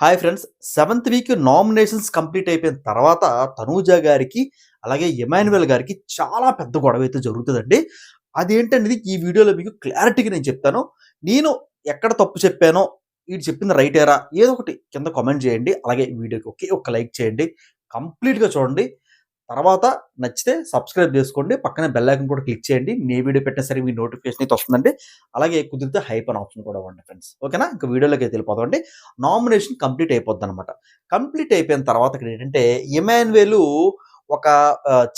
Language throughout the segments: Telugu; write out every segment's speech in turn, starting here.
Hi friends seventh week nominations complete అయిపోయిన తర్వాత తనూజ గారికి అలాగే ఎమాన్యువల్ గారికి చాలా పెద్ద గొడవ అయితే జరుగుతుందండి. అదేంటనేది ఈ వీడియోలో మీకు క్లారిటీగా నేను చెప్తాను. నేను ఎక్కడ తప్పు చెప్పానో వీడు చెప్పింది రైటేరా ఏదో ఒకటి కింద కామెంట్ చేయండి. అలాగే ఈ వీడియోకి ఒకే ఒక్క లైక్ చేయండి. కంప్లీట్గా చూడండి. తర్వాత నచ్చితే సబ్స్క్రైబ్ చేసుకోండి. పక్కనే బెల్ ఐకన్ కూడా క్లిక్ చేయండి. నేను వీడియో పెట్టిన సరే మీ నోటిఫికేషన్ అయితే వస్తుందండి. అలాగే కుదిరితే హైప్ అని ఆప్షన్ కూడా ఇవ్వండి ఫ్రెండ్స్ ఓకేనా ఇంకా వీడియోలోకి అయితే వెళ్ళిపోతామండి నామినేషన్ కంప్లీట్ అయిపోద్ది అనమాట కంప్లీట్ అయిపోయిన తర్వాత ఇక్కడ ఏంటంటే ఎమాన్వేలు ఒక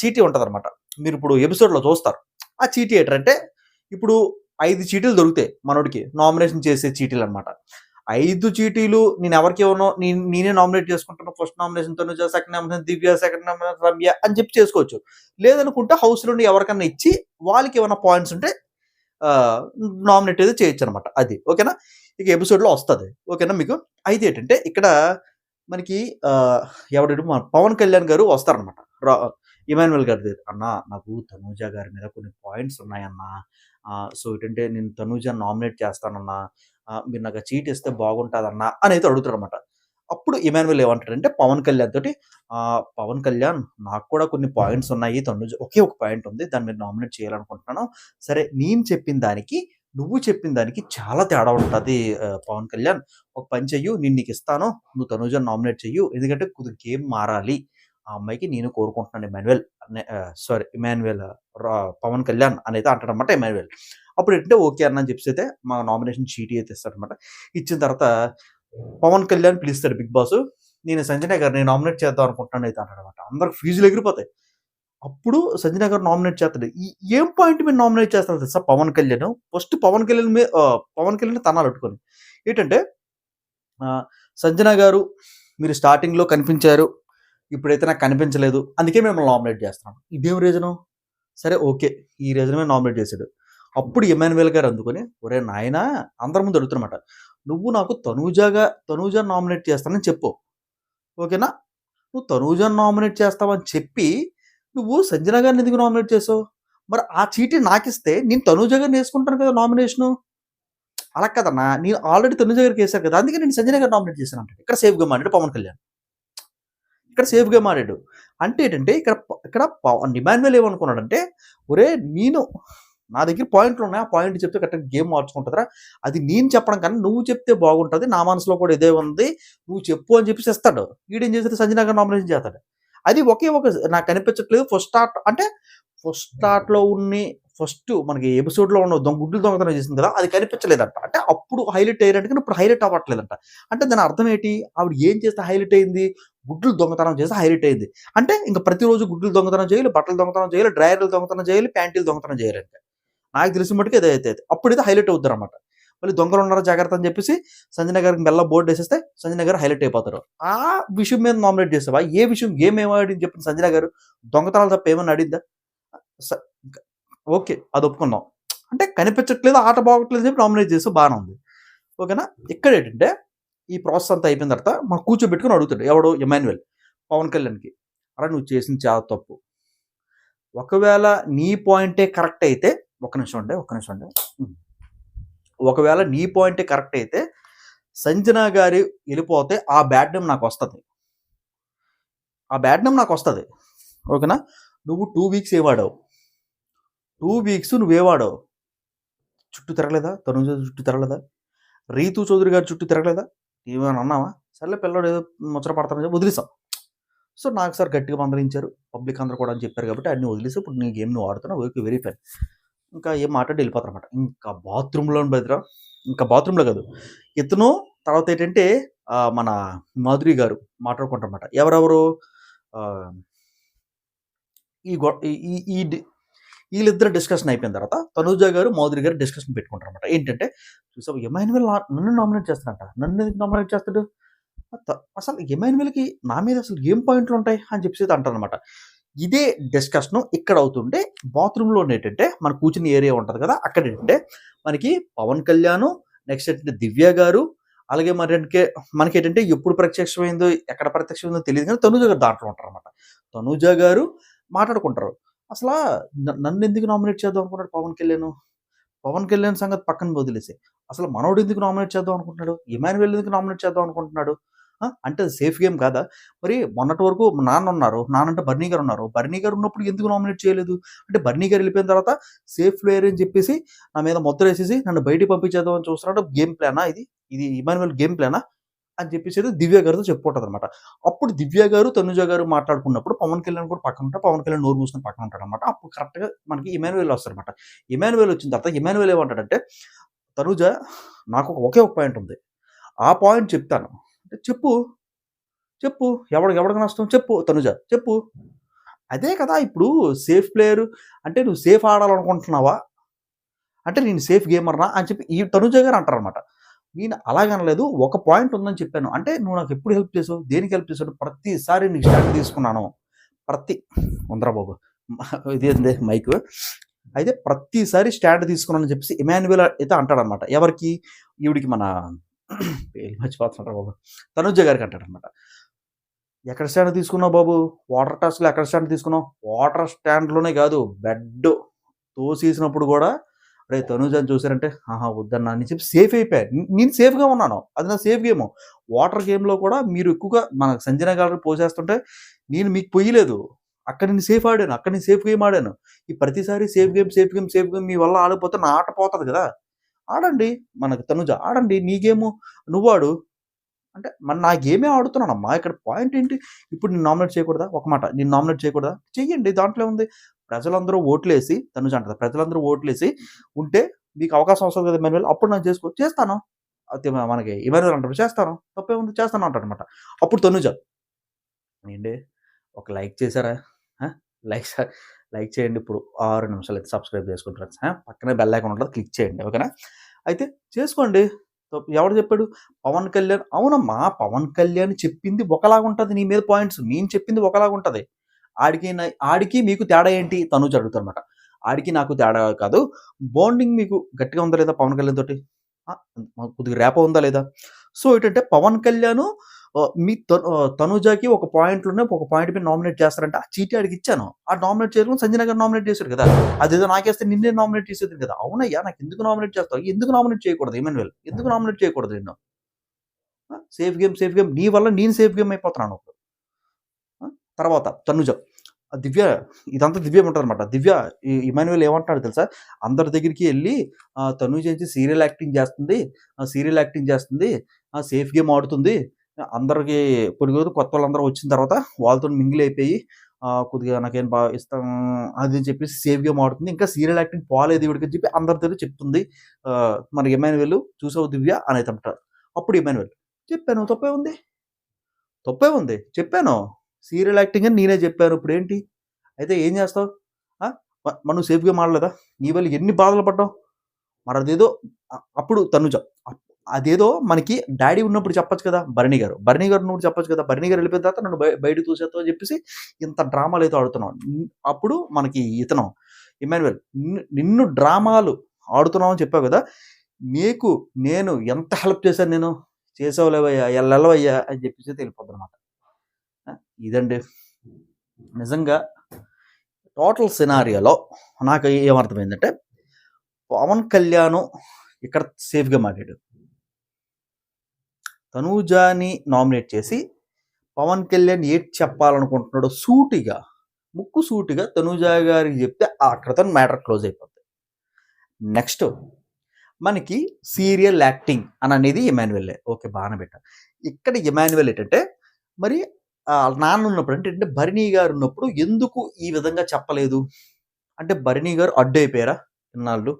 చీటీ ఉంటుంది అనమాట మీరు ఇప్పుడు ఎపిసోడ్లో చూస్తారు. ఆ చీటీ ఏంటంటే ఇప్పుడు ఐదు చీటీలు దొరుకుతాయి మనోడికి. నామినేషన్ చేసే చీటీలు అనమాట ఐదు చీటీలు నేను ఎవరికి ఇవ్వను నేను నేనే నామినేట్ చేసుకుంటాను first nomination Tanuja second nomination Divya second nomination Ramya అని చెప్పి చేసుకోవచ్చు. లేదనుకుంటే హౌస్ నుండి ఎవరికన్నా ఇచ్చి వాళ్ళకి ఏమైనా పాయింట్స్ ఉంటే నామినేట్ అయితే చేయొచ్చు అనమాట అది. ఓకేనా? ఇక ఎపిసోడ్లో వస్తుంది. ఓకేనా మీకు? అయితే ఏంటంటే ఇక్కడ మనకి ఎవడు మన పవన్ కళ్యాణ్ గారు వస్తారనమాట రా ఇమాన్యువల్ గారి దగ్గర. అన్న నాకు తనూజ గారి మీద కొన్ని పాయింట్స్ ఉన్నాయన్న. సో ఏంటంటే నేను తనూజ నామినేట్ చేస్తానన్నా. మీరు నాకు చీట్ ఇస్తే బాగుంటుందన్నా అని అయితే అడుగుతారు అనమాట అప్పుడు ఇమాన్యువల్ ఏమంటాడంటే పవన్ కళ్యాణ్ తోటి పవన్ కళ్యాణ్ నాకు కూడా కొన్ని పాయింట్స్ ఉన్నాయి. తను ఒకే ఒక పాయింట్ ఉంది. దాన్ని మీరు నామినేట్ చేయాలనుకుంటున్నాను. సరే నేను చెప్పిన దానికి నువ్వు చెప్పిన దానికి చాలా తేడా ఉంటుంది పవన్ కళ్యాణ్. ఒక పని చెయ్యు నేను నీకు ఇస్తాను. నువ్వు తనుజ నామినేట్ చెయ్యు. ఎందుకంటే కొద్దిగా గేమ్ మారాలి? ఆ అమ్మాయికి నేను కోరుకుంటున్నాను Emmanuel sorry Emmanuel Pawan Kalyan అనేది అంటాడనమాట ఇమాన్యువల్ అప్పుడు ఏంటంటే ఓకే అన్న అని చెప్పి అయితే మా నామినేషన్ షీట్ అయితే ఇస్తాడనమాట. ఇచ్చిన తర్వాత పవన్ కళ్యాణ్ పిలుస్తాడు బిగ్ బాస్ నేను సంజయ్ నేను నామినేట్ చేద్దాం అనుకుంటున్నాను అయితే అంటాడనమాట. అందరికి ఫీజులు ఎగిరిపోతాయి. అప్పుడు సంజయ్ గారు నామినేట్ చేస్తాడు. ఈ ఏం పాయింట్ మీద నామినేట్ చేస్తారు తెలుసా పవన్ కళ్యాణ్? ఫస్ట్ పవన్ కళ్యాణ్ మీద పవన్ కళ్యాణ్ తనాలు పెట్టుకొని. ఏంటంటే సంజన గారు మీరు స్టార్టింగ్లో కనిపించారు ఇప్పుడైతే నాకు కనిపించలేదు. అందుకే మేము నామినేట్ చేస్తున్నాం. ఇదేం రీజను సరే ఓకే. ఈ రీజన్ నామినేట్ చేశాడు. అప్పుడు ఎమాన్యువల్ గారు అందుకొని ఒరే నాయన అందరి ముందు అడుగుతున్నమాట. నువ్వు నాకు తనూజాగా తనూజా నామినేట్ చేస్తానని చెప్పు. ఓకేనా? నువ్వు తనూజా నామినేట్ చేస్తావని చెప్పి నువ్వు సంజన గారిని ఎందుకు నామినేట్ చేసావు? మరి ఆ చీటీ నాకిస్తే నేను తనూజ గారిని వేసుకుంటాను కదా నామినేషను అలా కదన్నా నేను ఆల్రెడీ తనూజ గారికి వేశాను కదా అందుకే నేను సంజన గారు నామినేట్ చేశాను అంటే ఇక్కడ సేఫ్గా మారాడు పవన్ కళ్యాణ్. ఇక్కడ సేఫ్గా మారాడు. అంటే ఏంటంటే ఇక్కడ ఇక్కడ పవన్ ఇమాన్యువల్ ఏమనుకున్నాడంటే ఒరే నేను నా దగ్గర పాయింట్లు ఉన్నాయి. ఆ పాయింట్ చెప్తే కరెక్ట్గా గేమ్ మార్చుకుంటుందిరా అది నేను చెప్పడం కన్నా నువ్వు చెప్తే బాగుంటుంది. నా మనసులో కూడా ఇదే ఉంది. నువ్వు చెప్పు అని చెప్పేసి ఇస్తాడు. వీడేం చేస్తే సంజన గారు నామినేషన్ చేస్తాడు. అది ఒకే ఒక నాకు కనిపించట్లేదు ఫస్ట్ స్టార్ట్ అంటే ఫస్ట్ స్టార్ట్లో ఉన్ని ఫస్ట్ మనకి ఎపిసోడ్లో ఉన్న దొంగ గుడ్లు దొంగతనం చేసింది కదా అది కనిపించలేదంట. అంటే అప్పుడు హైలైట్ అయ్యారంటే ఇప్పుడు హైలైట్ అవ్వట్లేదంట. అంటే దాని అర్థం ఏంటి? ఆవిడ ఏం చేస్తే హైలైట్ అయింది? గుడ్లు దొంగతనం చేస్తే హైలైట్ అయింది. అంటే ఇంకా ప్రతిరోజు గుడ్లు దొంగతనం చేయాలి బట్టలు దొంగతనం చేయాలి డ్రైయర్లు దొంగతనం చేయాలి ప్యాంటీలు దొంగతనం చేయాలి అంటే నాకు తెలిసిన మటుకు ఇదే అయితే అప్పుడైతే హైలైట్ అవుతారు అనమాట మళ్ళీ దొంగలు ఉన్నారా జాగ్రత్త అని చెప్పేసి సంజయ్ గారికి మెల్ల బోర్డు వేసేస్తే సంజయ్ గారు హైలైట్ అయిపోతారు. ఆ విషయం మీద నామినేట్ చేసావా? ఏ విషయం గేమ్ ఏమాడింది చెప్పిన సంజయ్ గారు దొంగతనాలు తప్ప ఏమన్నా అడిగిందా? ఓకే అది ఒప్పుకుందాం అంటే కనిపించట్లేదు ఆట బాగట్లేదు చెప్పి నామినేట్ చేస్తే బాగానే ఉంది. ఓకేనా? ఇక్కడ ఏంటంటే ఈ ప్రాసెస్ అంతా అయిపోయిన తర్వాత మా కూర్చోబెట్టుకుని అడుగుతాడు ఎవడు? ఎమాన్యువల్ పవన్ కళ్యాణ్కి అలా నువ్వు చేసింది చాలా తప్పు. ఒకవేళ నీ పాయింటే కరెక్ట్ అయితే ఒక నిమిషం ఉండే ఒక నిమిషం ఉండే. ఒకవేళ నీ పాయింటే కరెక్ట్ అయితే సంజన గారి వెళ్ళిపోతే ఆ బ్యాడ్ నేమ్ నాకు వస్తుంది. ఆ బ్యాడ్ నేమ్ నాకు వస్తుంది. ఓకేనా? నువ్వు టూ వీక్స్ ఏ టూ వీక్స్ నువ్వే వాడావు? చుట్టూ తిరగలేదా? తరుణ్ చుట్టూ తిరగలేదా? రీతు చౌదరి గారి చుట్టూ తిరగలేదా? టీవీ అని అన్నావా? సర్లే పిల్లడు ఏదో ముచ్చట పడతానని చెప్పి వదిలేసాం సో నాకు సార్ గట్టిగా మందలించారు. పబ్లిక్ అందరూ కూడా అని చెప్పారు కాబట్టి అన్ని వదిలేసి ఇప్పుడు నీ గేమ్ నువ్వు ఆడుతున్నావు ఓకే వెరీ ఫైన్. ఇంకా ఏం మాట్లాడి వెళ్ళిపోతారు అనమాట ఇంకా బాత్రూంలో బదిరా ఇంకా బాత్రూంలో కాదు. ఇతను తర్వాత ఏంటంటే మన మాధురి గారు మాట్లాడుకుంటారన్నమాట. ఎవరెవరు? ఈ గొ ఈ- ఈ ఈ వీళ్ళిద్దరు డిస్కషన్ అయిపోయిన తర్వాత తనుజ గారు మాధురి గారు డిస్కషన్ పెట్టుకుంటారు అనమాట ఏంటంటే చూసావు ఎమాన్యువల్ నన్ను నామినేట్ చేస్తాడంట. నన్ను ఎందుకు నామినేట్ చేస్తాడు? అసలు ఎమాన్యువల్కి నా మీద అసలు ఏం పాయింట్లు ఉంటాయి అని చెప్పేసి అంటారనమాట ఇదే డిస్కషన్ ఇక్కడ అవుతుంటే బాత్రూంలో ఏంటంటే మన కూర్చుని ఏరియా ఉంటుంది కదా అక్కడ ఏంటంటే మనకి పవన్ కళ్యాణ్ నెక్స్ట్ ఏంటంటే దివ్య గారు అలాగే మరి అంటే మనకి ఏంటంటే ఎప్పుడు ప్రత్యక్షమైందో ఎక్కడ ప్రత్యక్షమైందో తెలియదు కానీ తనుజ గారు దాంట్లో ఉంటారు అనమాట తనుజ గారు మాట్లాడుకుంటారు. అసలు నన్ను ఎందుకు నామినేట్ చేద్దాం అనుకున్నాడు పవన్ కళ్యాణ్ పవన్ కళ్యాణ్ సంగతి పక్కన వదిలేసి అసలు మనోడు ఎందుకు నామినేట్ చేద్దాం అనుకుంటున్నాడు ఇమాన్యువల్ ఎందుకు నామినేట్ చేద్దాం అనుకుంటున్నాడు అంటే అది సేఫ్ గేమ్ కాదా? మరి మొన్నటి వరకు నాన్న ఉన్నారు. నాన్న అంటే బర్నీ గారు ఉన్నారు. బర్నీ గారు ఉన్నప్పుడు ఎందుకు నామినేట్ చేయలేదు? అంటే బర్నీ గారు వెళ్ళిపోయిన తర్వాత సేఫ్ ప్లేయర్ అని చెప్పేసి నా మీద ముద్రేసేసి నన్ను బయటికి పంపించేద్దామని చూస్తున్నాడు. గేమ్ ప్లానా ఇది? ఇది ఇమాన్యువల్ గేమ్ ప్లానా? అని చెప్పేసి దివ్య గారితో చెప్పుకుంటదనమాట. అప్పుడు దివ్య గారు, తనుజ గారు మాట్లాడుకున్నప్పుడు పవన్ కళ్యాణ్ కూడా పక్కన ఉంటారు పవన్ కళ్యాణ్ నోరు మూసుకుని పక్కన ఉంటాడనమాట. అప్పుడు కరెక్ట్‌గా మనకి ఇమాన్యుయల్ వస్తాడనమాట. ఇమాన్యుయల్ వచ్చిన తర్వాత ఇమాన్యుయల్ ఏమంటాడంటే, "తనుజ నాకు ఒకే ఒక పాయింట్ ఉంది. ఆ పాయింట్ చెప్తాను." అంటే చెప్పు. చెప్పు. ఎవడికి ఎవడికి నష్టం? చెప్పు తనుజ. చెప్పు. అదే కదా! ఇప్పుడు సేఫ్ ప్లేయర్ అంటే నువ్వు సేఫ్ ఆడాలనుకుంటున్నావా? అంటే నేను సేఫ్ గేమర్‌నా? అని చెప్పి ఈ తనుజ గారు అంటారనమాట. నేను అలాగనలేదు. ఒక పాయింట్ ఉందని చెప్పాను. అంటే నువ్వు నాకు ఎప్పుడు హెల్ప్ చేసావు? దేనికి హెల్ప్ చేసావు? ప్రతిసారి నీకు స్టాండ్ తీసుకున్నాను. ప్రతి ఉందిరా బాబు. ఇదేంది మైక్ అయితే ప్రతిసారి స్టాండ్ తీసుకున్నానని చెప్పేసి ఇమాన్యువల్ అయితే అంటాడనమాట. ఎవరికి? ఈవిడికి మన మర్చిపోతున్నారు బాబు. తనుజ గారికి అంటాడనమాట. ఎక్కడ స్టాండ్ తీసుకున్నావు బాబు? వాటర్ టాస్క్‌లో ఎక్కడ స్టాండ్ తీసుకున్నావు? వాటర్ స్టాండ్‌లోనే కాదు బెడ్ తోసేసినప్పుడు కూడా రే "అరేయ్! అని చూసారంటే ఆహా! వద్దన్నా" అని చెప్పి సేఫ్ అయిపోయా. నేను సేఫ్‌గా ఉన్నాను. అది నా సేఫ్ గేమ్ వాటర్ గేమ్‌లో కూడా మీరు ఎక్కువగా మన సంజన గారు పోసేస్తుంటే నేను మీకు పొయ్యలేదు. అక్కడ నేను సేఫ్ ఆడాను. అక్కడ నేను సేఫ్ గేమ్ ఆడాను. ఈ ప్రతిసారి safe game, safe game, safe game మీ వల్ల ఆడకపోతే నా ఆట పోతుంది కదా! ఆడండి. మనకు తనుజ ఆడండి. నీ గేము నువ్వాడు. అంటే మరి నా గేమే ఆడుతున్నానమ్మా. ఇక్కడ పాయింట్ ఏంటి? ఇప్పుడు నేను నామినేట్ చేయకూడదా? ఒక మాట. నేను నామినేట్ చేయకూడదా? చెయ్యండి. దాంట్లో ఏముంది? ప్రజలందరూ ఓట్లేసి తనుజ అంటది. ప్రజలందరూ ఓట్లేసి ఉంటే మీకు అవకాశం వస్తుంది కదా! ఇమాన్యుయల్. అప్పుడు నాకు చేసుకో. చేస్తాను. అయితే మనకి ఇమాన్యుయల్ అంటారు చేస్తాను. తప్పే ఉంది చేస్తాను అంటాడనమాట. అప్పుడు తనుజ ఏంటి ఒక లైక్ చేశారా లైక్ లైక్ చేయండి ఇప్పుడు ఆరు నిమిషాలు అయితే సబ్స్క్రైబ్ చేసుకోండి ఫ్రెండ్స్. పక్కనే బెల్ ఐకాన్ ఉంటుంది క్లిక్ చేయండి. ఓకేనా? అయితే చేసుకోండి. ఎవడు చెప్పాడు? పవన్ కళ్యాణ్ అవునమ్మా. పవన్ కళ్యాణ్ చెప్పింది ఒకలాగుంటుంది నీ మీద పాయింట్స్. నేను చెప్పింది ఒకలాగుంటుంది ఆడికి ఆడికి మీకు తేడా ఏంటి? తను అడుగుతాదనమాట. ఆడికి నాకు తేడా కాదు. బాండింగ్ మీకు గట్టిగా ఉందా లేదా పవన్ కళ్యాణ్ తోటి? కొద్దిగా రేప ఉందా లేదా? సో ఏంటంటే పవన్ కళ్యాణ్ మీ తను ఆహ్, తనుజకి ఒక పాయింట్‌లోనే ఒక పాయింట్ మీద నామినేట్ చేస్తారంటే ఆ చీటీ ఆడికిచ్చాను. ఆ నామినేట్ చేసుకుని సంజయ్ గారు నామినేట్ చేశారు కదా! అదేదో నాకేస్తే నిన్నే నామినేట్ చేసేది కదా! అవునయ్యా నాకెందుకు నామినేట్ చేస్తావు? ఎందుకు నామినేట్ చేయకూడదు ఇమాన్యుయల్? ఎందుకు నామినేట్ చేయకూడదు నిన్ను? Safe game, safe game. నీ వల్ల నేను సేఫ్ గేమ్ అయిపోతున్నాను ఇప్పుడు. తర్వాత తనుజ. దివ్య ఇదంతా దివ్య ఉంటారనమాట దివ్య ఇమాన్యువల్ ఏమంటాడు తెలుసా? అందరి దగ్గరికి వెళ్ళి తనుజ అయితే సీరియల్ యాక్టింగ్ చేస్తుంది. సీరియల్ యాక్టింగ్ చేస్తుంది. సేఫ్ గేమ్ ఆడుతుంది. అందరికి కొత్త వాళ్ళందరూ వచ్చిన తర్వాత వాళ్ళతోని మింగిల్ అయిపోయి కొద్దిగా నాకేం బాగా ఇష్టం అది చెప్పేసి సేఫ్గా మాడుతుంది ఇంకా సీరియల్ యాక్టింగ్ పోలేదు ఇవిడికి అని చెప్పి అందరితో చెప్తుంది. ఆహ్, మరి ఇమాన్యుయల్ చూసావు దివ్య అనేది అంటారు అప్పుడు ఎమ్మెన్వేలు చెప్పాను తప్పే ఉంది తప్పే ఉంది చెప్పాను. సీరియల్ యాక్టింగ్ అని నేనే చెప్పాను. ఇప్పుడేంటి? అయితే ఏం చేస్తావు? మనం సేఫ్గా మాడలేదా నీ వల్ల ఎన్ని బాధలు పడ్డావు? మరి అదేదో అప్పుడు తనుజ అదేదో మనకి డాడీ ఉన్నప్పుడు చెప్పొచ్చు కదా! భరణి గారు. భరణి గారు ఉన్నప్పుడు చెప్పొచ్చు కదా! భరణి గారు వెళ్ళిపోయిన తర్వాత నన్ను బయట చూసేస్తావు అని చెప్పేసి ఇంత డ్రామాలైతే ఆడుతున్నావు. అప్పుడు మనకి ఇతను ఇమాన్యువల్ నిన్ను నిన్ను డ్రామాలు ఆడుతున్నావు అని చెప్పావు కదా! నీకు నేను ఎంత హెల్ప్ చేశాను నేను? చేసావులేవయ్యా ఎల్లవయ్యా అని చెప్పేసి వెళ్ళిపోద్దనమాట. అనమాట ఇదండి. నిజంగా టోటల్ సినారియోలో నాకు ఏమర్థమైందంటే పవన్ కళ్యాణ్ ఇక్కడ సేఫ్‌గా మాట్లాడు తనూజాని నామినేట్ చేసి పవన్ కళ్యాణ్ ఏటి చెప్పాలనుకుంటున్నాడో సూటిగా, ముక్కు సూటిగా తనూజ గారికి చెప్తే అక్కడతో మ్యాటర్ క్లోజ్ అయిపోతుంది నెక్స్ట్ మనకి సీరియల్ యాక్టింగ్ అని అనేది ఇమాన్యుయలే. ఓకే. బాగానే పెట్టారు. ఇక్కడ ఇమాన్యువల్ ఏంటంటే మరి నాన్న ఉన్నప్పుడు అంటే, అంటే భరణి గారు ఉన్నప్పుడు ఎందుకు ఈ విధంగా చెప్పలేదు? అంటే భరణి గారు అడ్డైపోయారా ఇన్నాళ్ళు?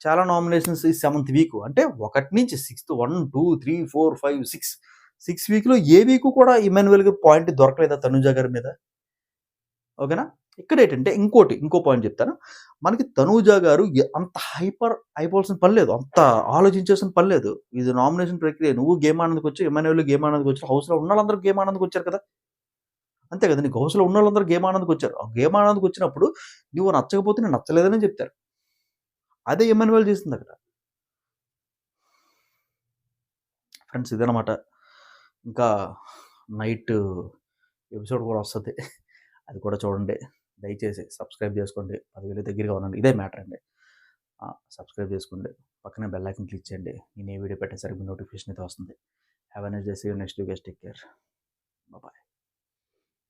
చాలా నామినేషన్స్ ఈ సెవెంత్ వీక్ అంటే ఒకటి నుంచి సిక్స్త్ 1, 2, 3, 4, 5, 6 సిక్స్ వీక్‌లో ఏ వీక్ కూడా ఇమాన్యువల్కి పాయింట్ దొరకలేదా తనుజ గారి మీద? ఓకేనా? ఇక్కడ ఏంటంటే ఇంకోటి ఇంకో పాయింట్ చెప్తాను. మనకి తనూజ గారు అంత హైపర్ అయిపోవాల్సిన పని లేదు. అంత ఆలోచించాల్సిన పని లేదు. ఇది నామినేషన్ ప్రక్రియ. నువ్వు గేమ్ ఆడడానికి ఇమాన్యుయల్ గేమ్ ఆడడానికి వచ్చారు. హౌస్‌లో ఉన్నోళ్ళందరూ గేమ్ ఆనందకు వచ్చారు కదా! అంతే కదా! నీకు హౌస్‌లో ఉన్న వాళ్ళందరూ గేమ్ ఆనందకు వచ్చారు. ఆ గేమ్ ఆనందకు వచ్చినప్పుడు నువ్వు నచ్చకపోతే నేను నచ్చలేదని చెప్తారు. అదే ఎమనివల్ చేస్తుంది అక్కడ ఫ్రెండ్స్ ఇదనమాట. ఇంకా నైట్ ఎపిసోడ్ కూడా వస్తుంది అది కూడా చూడండి. దయచేసి సబ్స్క్రైబ్ చేసుకోండి. పదివేలు దగ్గరగా ఉండండి. ఇదే మ్యాటర్ అండి. సబ్స్క్రైబ్ చేసుకోండి. పక్కనే బెల్ ఐకన్ క్లిక్ చేయండి. నేను ఏ వీడియో పెట్టేసరికి నోటిఫికేషన్ అయితే వస్తుంది. Have a see you next you guest take care bye